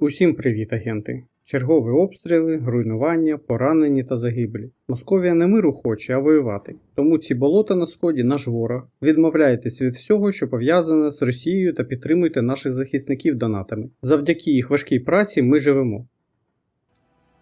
Усім привіт, агенти! Чергові обстріли, руйнування, поранені та загиблі. Московія не миру хоче, а воювати. Тому ці болота на сході наш ворог. Відмовляйтесь від всього, що пов'язане з Росією та підтримуйте наших захисників донатами. Завдяки їх важкій праці ми живемо.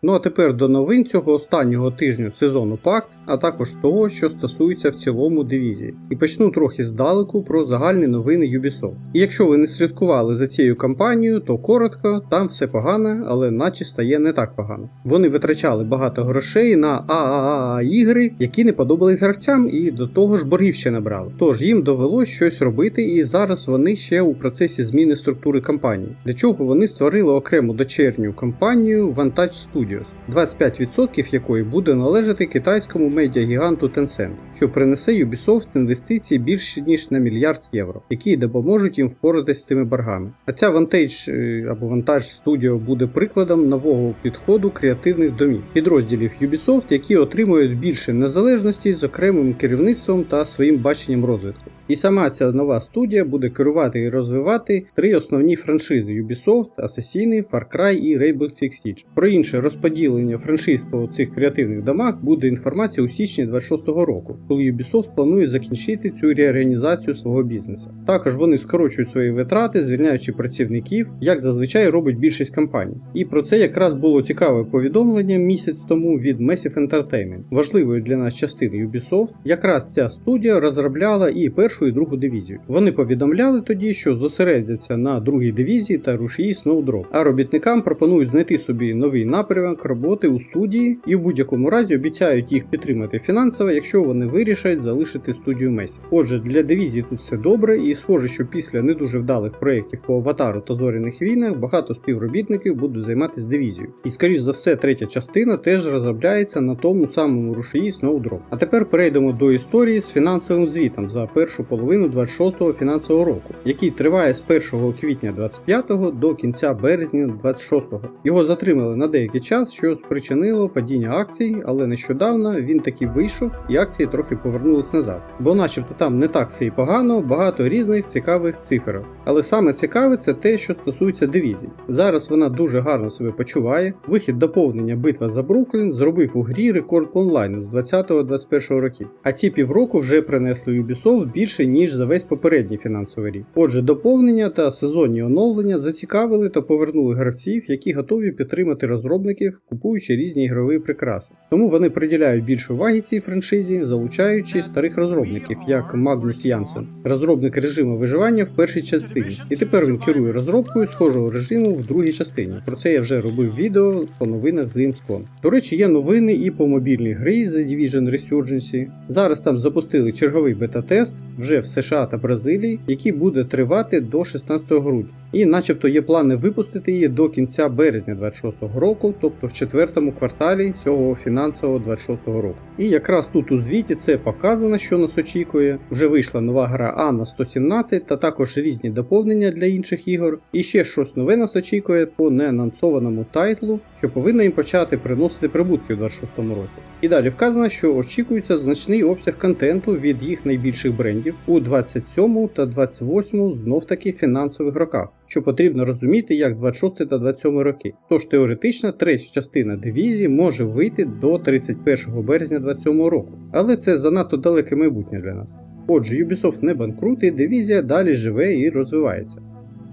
Ну а тепер до новин цього останнього тижню сезону Пакт, а також того, що стосується в цілому дивізії. І почну трохи здалеку про загальні новини Ubisoft. І якщо ви не слідкували за цією кампанією, то коротко, там все погано, але наче стає не так погано. Вони витрачали багато грошей на ААА ігри, які не подобались гравцям, і до того ж боргів ще не брали. Тож їм довелось щось робити, і зараз вони ще у процесі зміни структури кампанії, для чого вони створили окрему дочерню кампанію Vantage Studios, 25% якої буде належати китайському медіагіганту Tencent, що принесе Ubisoft інвестиції більше ніж на мільярд євро, які допоможуть їм впоратись з цими боргами. А ця Vantage е, або Vantage Studio буде прикладом нового підходу креативних домів, підрозділів Ubisoft, які отримують більше незалежності з окремим керівництвом та своїм баченням розвитку. І сама ця нова студія буде керувати і розвивати три основні франшизи Ubisoft, Assassin's, Far Cry і Rainbow Six Siege. Про інше розподілення франшиз по цих креативних домах буде інформація у січні 26-го року, коли Ubisoft планує закінчити цю реорганізацію свого бізнесу. Також вони скорочують свої витрати, звільняючи працівників, як зазвичай робить більшість компаній. І про це якраз було цікаве повідомлення місяць тому від Massive Entertainment. Важливою для нас частиною Ubisoft, якраз ця студія розробляла і першу і другу дивізію. Вони повідомляли тоді, що зосередяться на другій дивізії та рушії Snowdrop, а робітникам пропонують знайти собі новий напрямок роботи у студії і в будь-якому разі обіцяють їх підтримати фінансово, якщо вони вирішать залишити студію Месі. Отже, для дивізії тут все добре, і схоже, що після не дуже вдалих проєктів по аватару та зоряних війнах багато співробітників будуть займатися дивізією. І скоріш за все, третя частина теж розробляється на тому самому рушії Snowdrop. А тепер перейдемо до історії з фінансовим звітом за першу половину 26-го фінансового року, який триває з 1 квітня 25-го до кінця березня 26-го. Його затримали на деякий час, що спричинило падіння акцій, але нещодавно він таки вийшов і акції трохи повернулись назад. Бо начебто там не так все і погано, багато різних цікавих цифр. Але саме цікаве це те, що стосується дивізій. Зараз вона дуже гарно себе почуває. Вихід доповнення битва за Бруклін зробив у грі рекорд онлайну з 20-21 років. А ці півроку вже принесли Ubisoft більше ніж за весь попередній фінансовий рік. Отже, доповнення та сезонні оновлення зацікавили та повернули гравців, які готові підтримати розробників, купуючи різні ігрові прикраси. Тому вони приділяють більше уваги цій франшизі, залучаючи старих розробників, як Магнус Янсен, розробник режиму виживання в першій частині. І тепер він керує розробкою схожого режиму в другій частині. Про це я вже робив відео по новинах з Gamescom. До речі, є новини і по мобільній грі The Division Resurgency. Зараз там запустили черговий бета-тест вже в США та Бразилії, який буде тривати до 16 грудня. І начебто є плани випустити її до кінця березня 26-го року, тобто в четвертому кварталі цього фінансового 26-го року. І якраз тут у звіті це показано, що нас очікує. Вже вийшла нова гра Анна 117 та також різні доповнення для інших ігор. І ще щось нове нас очікує по неанонсованому тайтлу, що повинно їм почати приносити прибутки у 26-му році. І далі вказано, що очікується значний обсяг контенту від їх найбільших брендів у 27 та 28 знов таки фінансових роках що потрібно розуміти як 26 та 27 роки. Тож теоретично третя частина дивізії може вийти до 31 березня 27 року, але це занадто далеке майбутнє для нас. Отже, Ubisoft не банкрутить, дивізія далі живе і розвивається.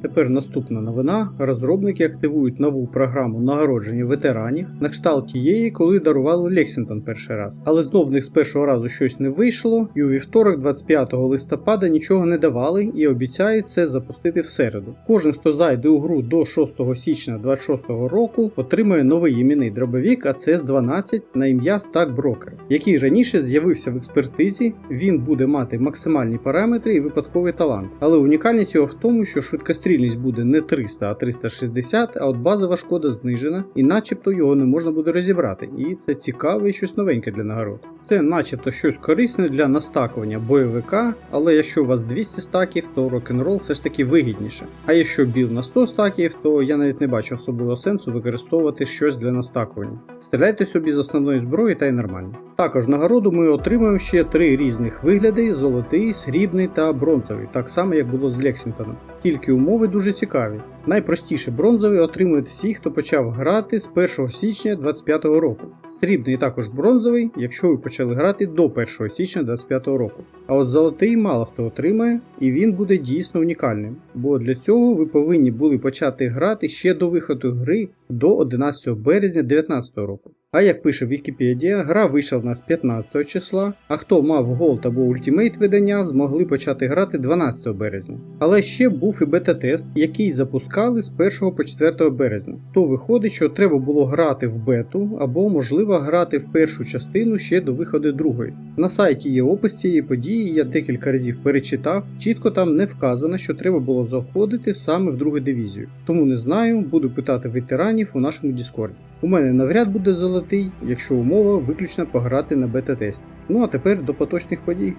Тепер наступна новина: розробники активують нову програму нагородження ветеранів на кшталт тієї, коли дарували Лексінгтон перший раз. Але знов в них з першого разу щось не вийшло, і у вівторок, 25 листопада, нічого не давали і обіцяють це запустити в середу. Кожен, хто зайде у гру до 6 січня 26 року, отримає новий іменний дробовік АЦС-12 на ім'я Stack Broker, який раніше з'явився в експертизі. Він буде мати максимальні параметри і випадковий талант. Але унікальність його в тому, що швидкострільність буде не 300, а 360, а от базова шкода знижена, і начебто його не можна буде розібрати. І це цікаве і щось новеньке для нагород. Це начебто щось корисне для настакування бойовика, але якщо у вас 200 стаків, то рок-н-рол все ж таки вигідніше. А якщо біл на 100 стаків, то я навіть не бачу особливого сенсу використовувати щось для настакування. Стріляйте собі з основної зброї та й нормально. Також нагороду ми отримаємо ще три різних вигляди: золотий, срібний та бронзовий, так само як було з Лексінгтоном. Тільки умови дуже цікаві. Найпростіше бронзовий отримують всі, хто почав грати з 1 січня 2025 року. Срібний також бронзовий, якщо ви почали грати до 1 січня 2025 року. А от золотий мало хто отримає, і він буде дійсно унікальним. Бо для цього ви повинні були почати грати ще до виходу гри до 11 березня 2019 року. А як пише Вікіпедія, гра вийшла в нас 15 числа, а хто мав Gold або Ultimate видання, змогли почати грати 12 березня. Але ще був і бета-тест, який запускали з 1 по 4 березня. То виходить, що треба було грати в бету або, можливо, грати в першу частину ще до виходу другої. На сайті є опис цієї події, я декілька разів перечитав. Чітко там не вказано, що треба було заходити саме в другу дивізію. Тому не знаю, буду питати ветеранів у нашому Діскорді. У мене навряд буде золотий, якщо умова виключно пограти на бета-тесті. Ну а тепер до поточних подій.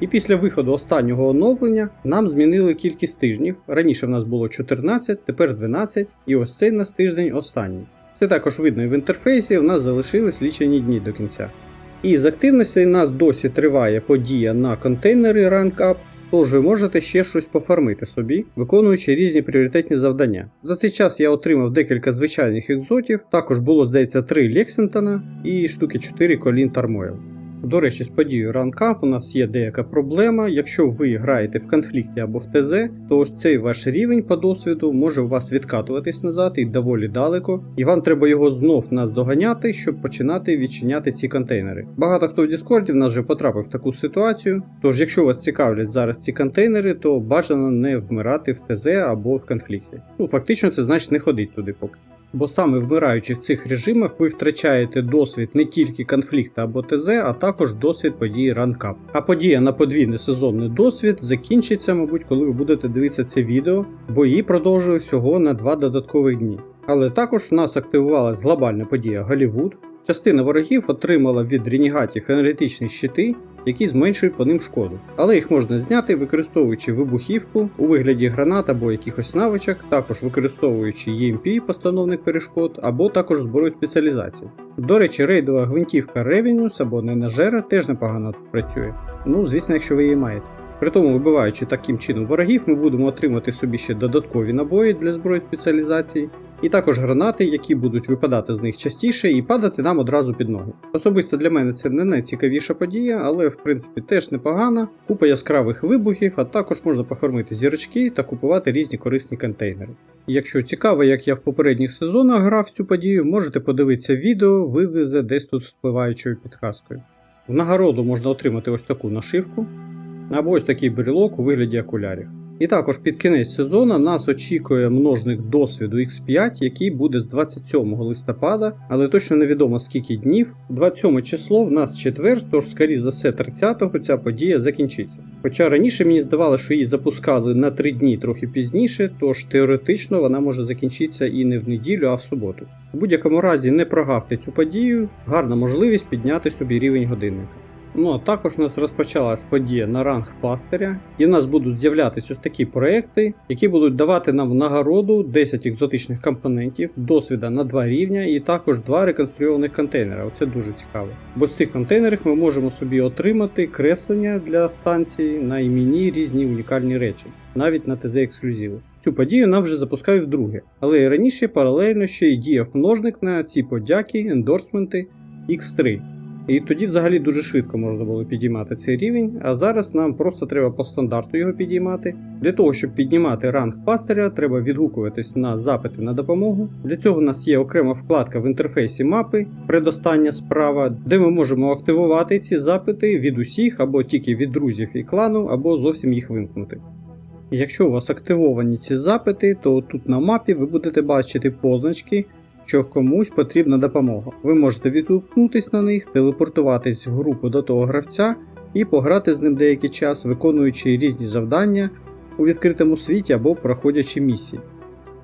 І після виходу останнього оновлення нам змінили кількість тижнів. Раніше в нас було 14, тепер 12, і ось цей нас тиждень останній. Це також видно і в інтерфейсі, у нас залишились лічені дні до кінця. І з активності нас досі триває подія на контейнери Rank Up, Тож ви можете ще щось пофармити собі, виконуючи різні пріоритетні завдання. За цей час я отримав декілька звичайних екзотів, також було, здається, 3 Лексингтона і штуки 4 Колін Тармойл. До речі, з подією ранкап у нас є деяка проблема. Якщо ви граєте в конфлікті або в ТЗ, то ось цей ваш рівень по досвіду може у вас відкатуватись назад і доволі далеко, і вам треба його знов наздоганяти, щоб починати відчиняти ці контейнери. Багато хто в Діскорді в нас вже потрапив в таку ситуацію. Тож, якщо вас цікавлять зараз ці контейнери, то бажано не вмирати в ТЗ або в конфлікті. Ну, фактично, це значить не ходить туди поки. Бо саме вмираючи в цих режимах, ви втрачаєте досвід не тільки конфлікту або ТЗ, а також досвід події ранкап. А подія на подвійний сезонний досвід закінчиться, мабуть, коли ви будете дивитися це відео, бо її продовжили всього на два додаткових дні. Але також в нас активувалась глобальна подія Голівуд. Частина ворогів отримала від ренігатів енергетичні щити, які зменшують по ним шкоду. Але їх можна зняти, використовуючи вибухівку у вигляді гранат або якихось навичок, також використовуючи EMP постановних перешкод, або також зброю спеціалізації. До речі, рейдова гвинтівка Revenus або Ненажера теж непогано працює. Ну, звісно, якщо ви її маєте. Притому, вибиваючи таким чином ворогів, ми будемо отримати собі ще додаткові набої для зброї спеціалізації, і також гранати, які будуть випадати з них частіше і падати нам одразу під ноги. Особисто для мене це не найцікавіша подія, але в принципі теж непогана. Купа яскравих вибухів, а також можна поформити зірочки та купувати різні корисні контейнери. Якщо цікаво, як я в попередніх сезонах грав цю подію, можете подивитися відео, вилізе десь тут впливаючою підказкою. В нагороду можна отримати ось таку нашивку, або ось такий брелок у вигляді окулярів. І також під кінець сезону нас очікує множник досвіду X5, який буде з 27 листопада, але точно невідомо скільки днів. 27 число в нас четвер, тож, скоріше за все, 30-го ця подія закінчиться. Хоча раніше мені здавалося, що її запускали на 3 дні трохи пізніше, тож теоретично вона може закінчитися і не в неділю, а в суботу. У будь-якому разі не прогавте цю подію, гарна можливість підняти собі рівень годинника. Ну а також у нас розпочалась подія на ранг пастиря, і в нас будуть з'являтися ось такі проекти, які будуть давати нам нагороду 10 екзотичних компонентів, досвіда на 2 рівня і також 2 реконструйованих контейнера. Оце дуже цікаво. Бо з цих контейнерів ми можемо собі отримати креслення для станції на імені різні унікальні речі, навіть на ТЗ ексклюзиви. Цю подію нам вже запускають вдруге, але раніше паралельно ще й діяв множник на ці подяки, ендорсменти X3. І тоді взагалі дуже швидко можна було підіймати цей рівень, а зараз нам просто треба по стандарту його підіймати. Для того, щоб піднімати ранг пастиря, треба відгукуватись на запити на допомогу. Для цього у нас є окрема вкладка в інтерфейсі мапи, предостання справа, де ми можемо активувати ці запити від усіх або тільки від друзів і клану, або зовсім їх вимкнути. Якщо у вас активовані ці запити, то тут на мапі ви будете бачити позначки що комусь потрібна допомога. Ви можете відгукнутись на них, телепортуватись в групу до того гравця і пограти з ним деякий час, виконуючи різні завдання у відкритому світі або проходячи місії.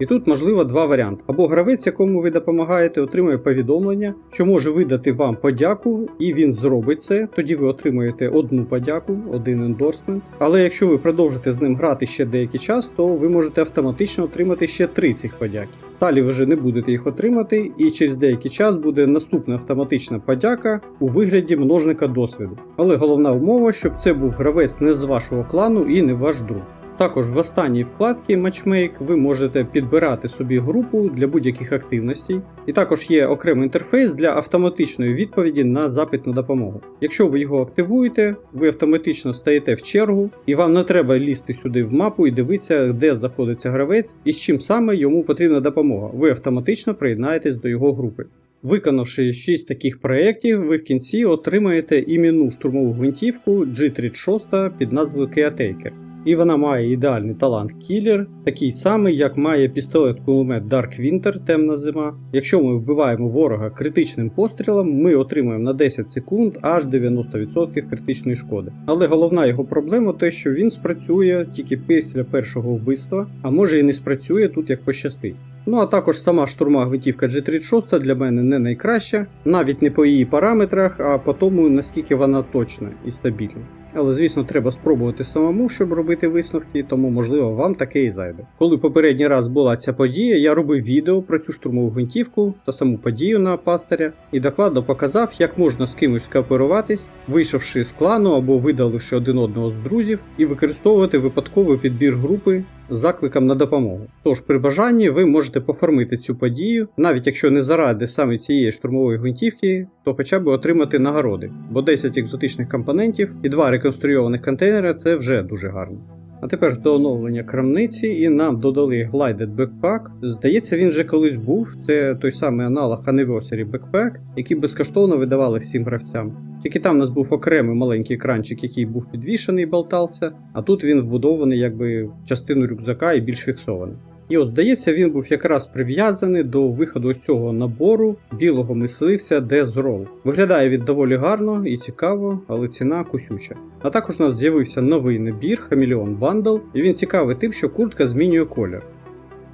І тут можливо два варіанти. Або гравець, якому ви допомагаєте, отримує повідомлення, що може видати вам подяку, і він зробить це. Тоді ви отримуєте одну подяку, один ендорсмент. Але якщо ви продовжите з ним грати ще деякий час, то ви можете автоматично отримати ще три цих подяки. Далі ви вже не будете їх отримати, і через деякий час буде наступна автоматична подяка у вигляді множника досвіду. Але головна умова, щоб це був гравець не з вашого клану і не ваш друг. Також в останній вкладці Matchmake ви можете підбирати собі групу для будь-яких активностей, і також є окремий інтерфейс для автоматичної відповіді на запит на допомогу. Якщо ви його активуєте, ви автоматично стаєте в чергу, і вам не треба лізти сюди в мапу і дивитися, де знаходиться гравець і з чим саме йому потрібна допомога. Ви автоматично приєднаєтесь до його групи. Виконавши 6 таких проєктів, ви в кінці отримаєте іменну штурмову гвинтівку G36 під назвою Caretaker. І вона має ідеальний талант кілер, такий самий, як має пістолет кулемет Dark Winter темна зима. Якщо ми вбиваємо ворога критичним пострілом, ми отримуємо на 10 секунд аж 90% критичної шкоди. Але головна його проблема те, що він спрацює тільки після першого вбивства, а може і не спрацює тут як пощастить. Ну а також сама штурма гвинтівка G36 для мене не найкраща, навіть не по її параметрах, а по тому наскільки вона точна і стабільна. Але звісно, треба спробувати самому, щоб робити висновки, тому можливо вам таке і зайде. Коли попередній раз була ця подія, я робив відео про цю штурмову гвинтівку та саму подію на пастиря і докладно показав, як можна з кимось кооперуватись, вийшовши з клану або видаливши один одного з друзів, і використовувати випадковий підбір групи з закликом на допомогу. Тож при бажанні ви можете поформити цю подію, навіть якщо не заради саме цієї штурмової гвинтівки, то хоча б отримати нагороди, бо 10 екзотичних компонентів і 2 реконструйованих контейнери це вже дуже гарно. А тепер до оновлення крамниці, і нам додали Glided Backpack. Здається, він вже колись був. Це той самий аналог Anniversary Backpack, який безкоштовно видавали всім гравцям. Тільки там у нас був окремий маленький екранчик, який був підвішений і болтався, а тут він вбудований якби частину рюкзака і більш фіксований. І от здається, він був якраз прив'язаний до виходу цього набору білого мисливця Death Roll. Виглядає він доволі гарно і цікаво, але ціна кусюча. А також у нас з'явився новий набір Chameleon Bundle, і він цікавий тим, що куртка змінює колір.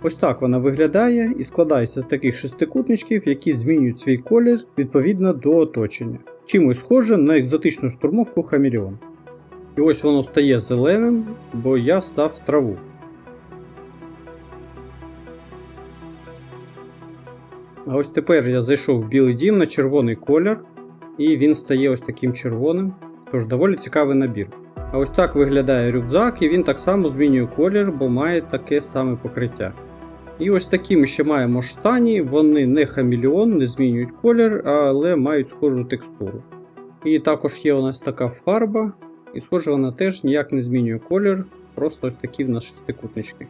Ось так вона виглядає і складається з таких шестикутничків, які змінюють свій колір відповідно до оточення. Чимось схоже на екзотичну штурмовку Хамелеон. І ось воно стає зеленим, бо я став траву. А ось тепер я зайшов в білий дім на червоний колір, і він стає ось таким червоним. Тож доволі цікавий набір. А ось так виглядає рюкзак, і він так само змінює колір, бо має таке саме покриття. І ось такі ми ще маємо штані, вони не хамелеон, не змінюють колір, але мають схожу текстуру. І також є у нас така фарба, і схоже вона теж ніяк не змінює колір, просто ось такі в нас шестикутнички.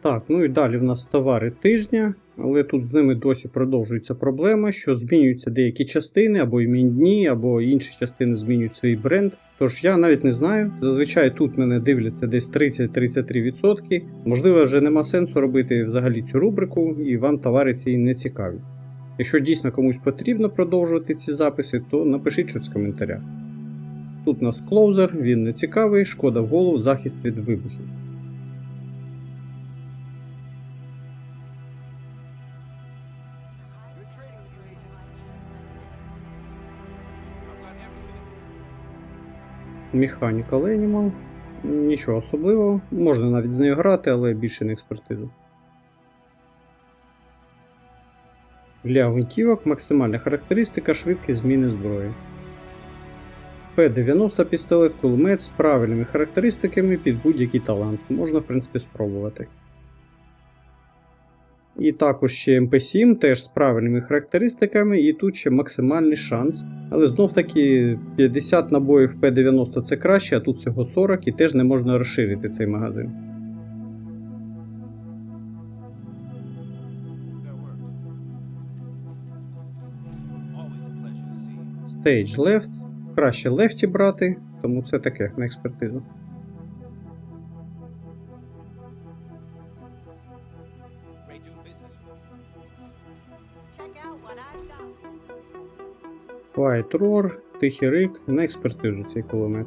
Так, ну і далі в нас товари тижня, але тут з ними досі продовжується проблема, що змінюються деякі частини, або імінні, або інші частини змінюють свій бренд. Тож я навіть не знаю. Зазвичай тут мене дивляться десь 30-33%. Можливо, вже нема сенсу робити взагалі цю рубрику, і вам товари ці не цікаві. Якщо дійсно комусь потрібно продовжувати ці записи, то напишіть щось в коментарях. Тут у нас клоузер, він не цікавий, шкода в голову, захист від вибухів. Mechanical Animal. Нічого особливого. Можна навіть з нею грати, але більше на експертизу. Для гвинтівок максимальна характеристика швидкість зміни зброї. П-90 пістолет кулемет з правильними характеристиками під будь-який талант. Можна, в принципі, спробувати. І також ще МП7 теж з правильними характеристиками, і тут ще максимальний шанс. Але знов таки 50 набоїв П90 це краще, а тут всього 40 і теж не можна розширити цей магазин. Stage left. Краще лефті брати, тому це таке на експертизу. White Roar, Тихий Рик, на експертизу цей кулемет.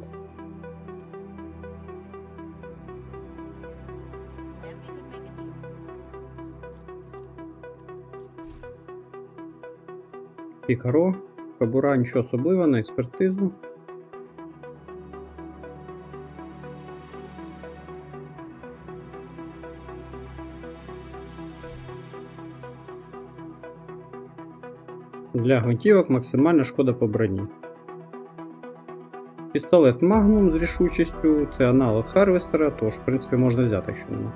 Пікаро, Кабура, нічого особливого на експертизу. Для гвинтівок максимальна шкода по броні. Пістолет Magnum з рішучістю це аналог Харвестера, тож, в принципі, можна взяти, якщо нема.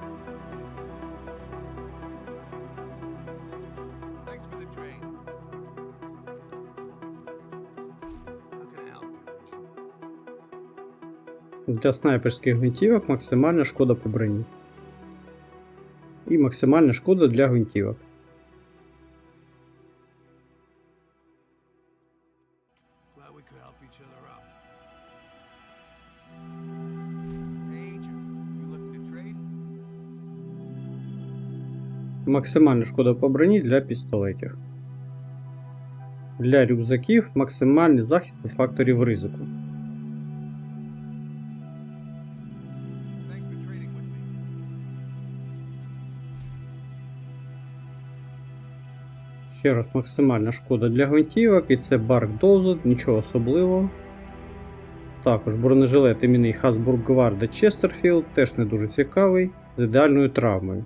Для снайперських гвинтівок максимальна шкода по броні. І максимальна шкода для гвинтівок. Максимальна шкода по броні для пістолетів. Для рюкзаків максимальний захист від факторів ризику. Ще раз максимальна шкода для гвинтівок, і це Барк Дозет, нічого особливого. Також бронежилет імені Hasburg Гварда Честерфілд, теж не дуже цікавий, з ідеальною травмою.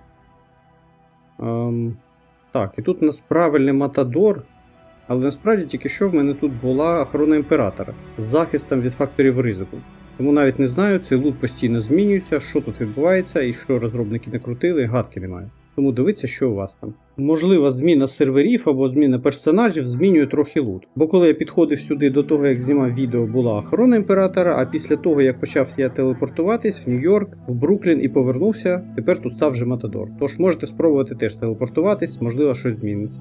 Ем, так, і тут у нас правильний Матадор, але насправді тільки що в мене тут була охорона імператора з захистом від факторів ризику. Тому навіть не знаю, цей лут постійно змінюється, що тут відбувається і що розробники накрутили, гадки немає. Тому дивіться, що у вас там. Можлива зміна серверів або зміна персонажів змінює трохи лут. Бо коли я підходив сюди до того, як знімав відео, була охорона імператора, а після того, як почав я телепортуватись в Нью-Йорк, в Бруклін і повернувся, тепер тут став вже Матадор. Тож можете спробувати теж телепортуватись, можливо, щось зміниться.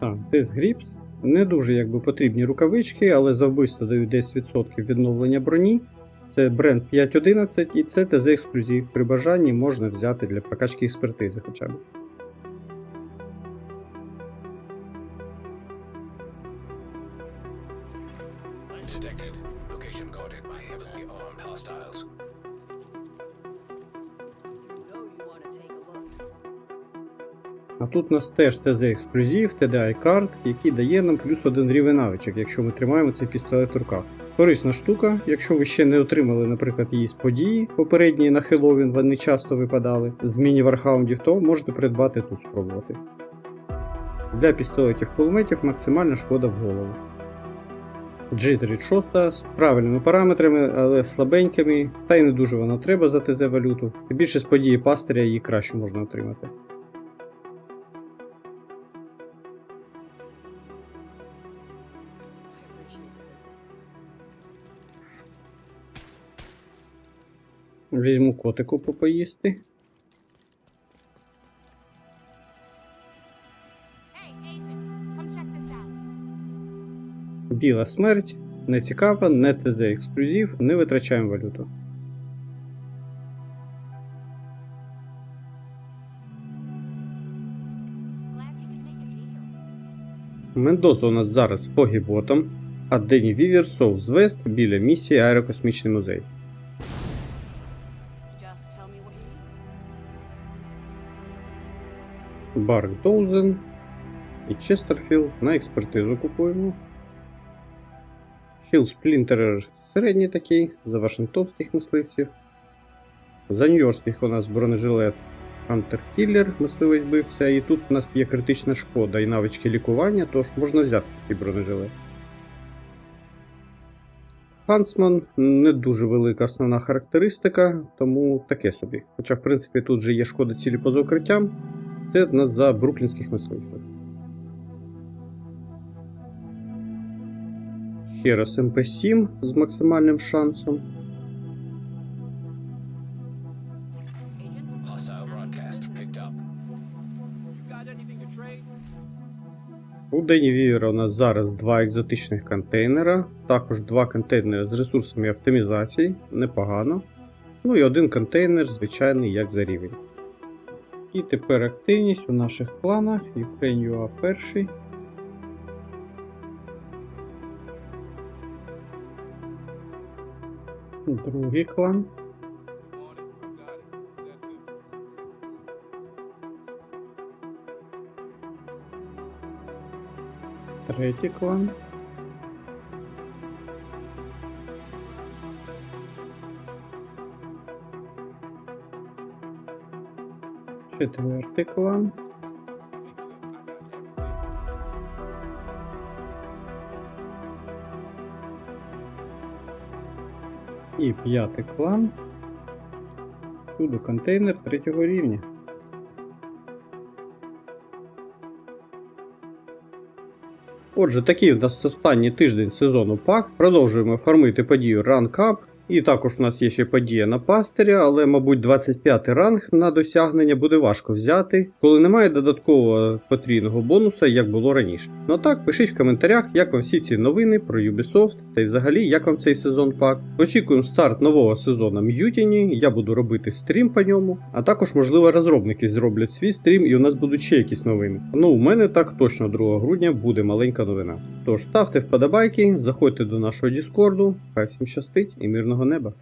Так, Дес Гріпс. Не дуже якби потрібні рукавички, але за вбивство дають 10% відновлення броні. Це бренд 511 і це ТЗ ексклюзив. При бажанні можна взяти для прокачки експертизи хоча б. Detected. Location guarded by heavily armed hostiles. Тут у нас теж ТЗ ексклюзив, TDI карт, який дає нам плюс один рівень навичок, якщо ми тримаємо цей пістолет в руках. Корисна штука, якщо ви ще не отримали, наприклад, її з події попередньої на Хеллоуін, вони часто випадали з міні-вархаундів, то можете придбати тут спробувати. Для пістолетів кулеметів максимальна шкода в голову. G36 з правильними параметрами, але слабенькими, та й не дуже вона треба за ТЗ валюту. Тим більше з події пастиря її краще можна отримати. Візьму котику попоїсти. Біла смерть. Не цікава, не ТЗ ексклюзив, не витрачаємо валюту. Мендоза у нас зараз погіботом, а Дені Вівер Соус Вест біля місії Аерокосмічний музей. You need. Барк Доузен і Честерфілд на експертизу купуємо. Хіл Сплінтерер середній такий, за вашингтонських мисливців. За нью-йоркських у нас бронежилет Hunter мисливець вбивця, і тут у нас є критична шкода і навички лікування, тож можна взяти такий бронежилет. Хансман не дуже велика основна характеристика, тому таке собі. Хоча, в принципі, тут же є шкода цілі поза укриттям, це в нас за бруклінських мисливців. Ще раз МП7 з максимальним шансом. У Дені Вівера у нас зараз два екзотичних контейнера, також два контейнери з ресурсами оптимізації, непогано. Ну і один контейнер, звичайний, як за рівень. І тепер активність у наших кланах. Ukraine.ua перший. Другий клан. Третій клан. четвертий клан. І п'ятий клан. Сюди контейнер третього рівня. Отже, такий у нас останній тиждень сезону пак. Продовжуємо фармити подію Rank Up. І також у нас є ще подія на пастиря, але, мабуть, 25 ранг на досягнення буде важко взяти, коли немає додаткового потрійного бонуса, як було раніше. Ну а так, пишіть в коментарях, як вам всі ці новини про Ubisoft та й взагалі як вам цей сезон пак. Очікуємо старт нового сезону М'ютіні, я буду робити стрім по ньому, а також, можливо, розробники зроблять свій стрім і у нас будуть ще якісь новини. Ну, у мене так точно 2 грудня буде маленька новина. Тож ставте вподобайки, заходьте до нашого Діскорду, хай всім щастить і мирного неба.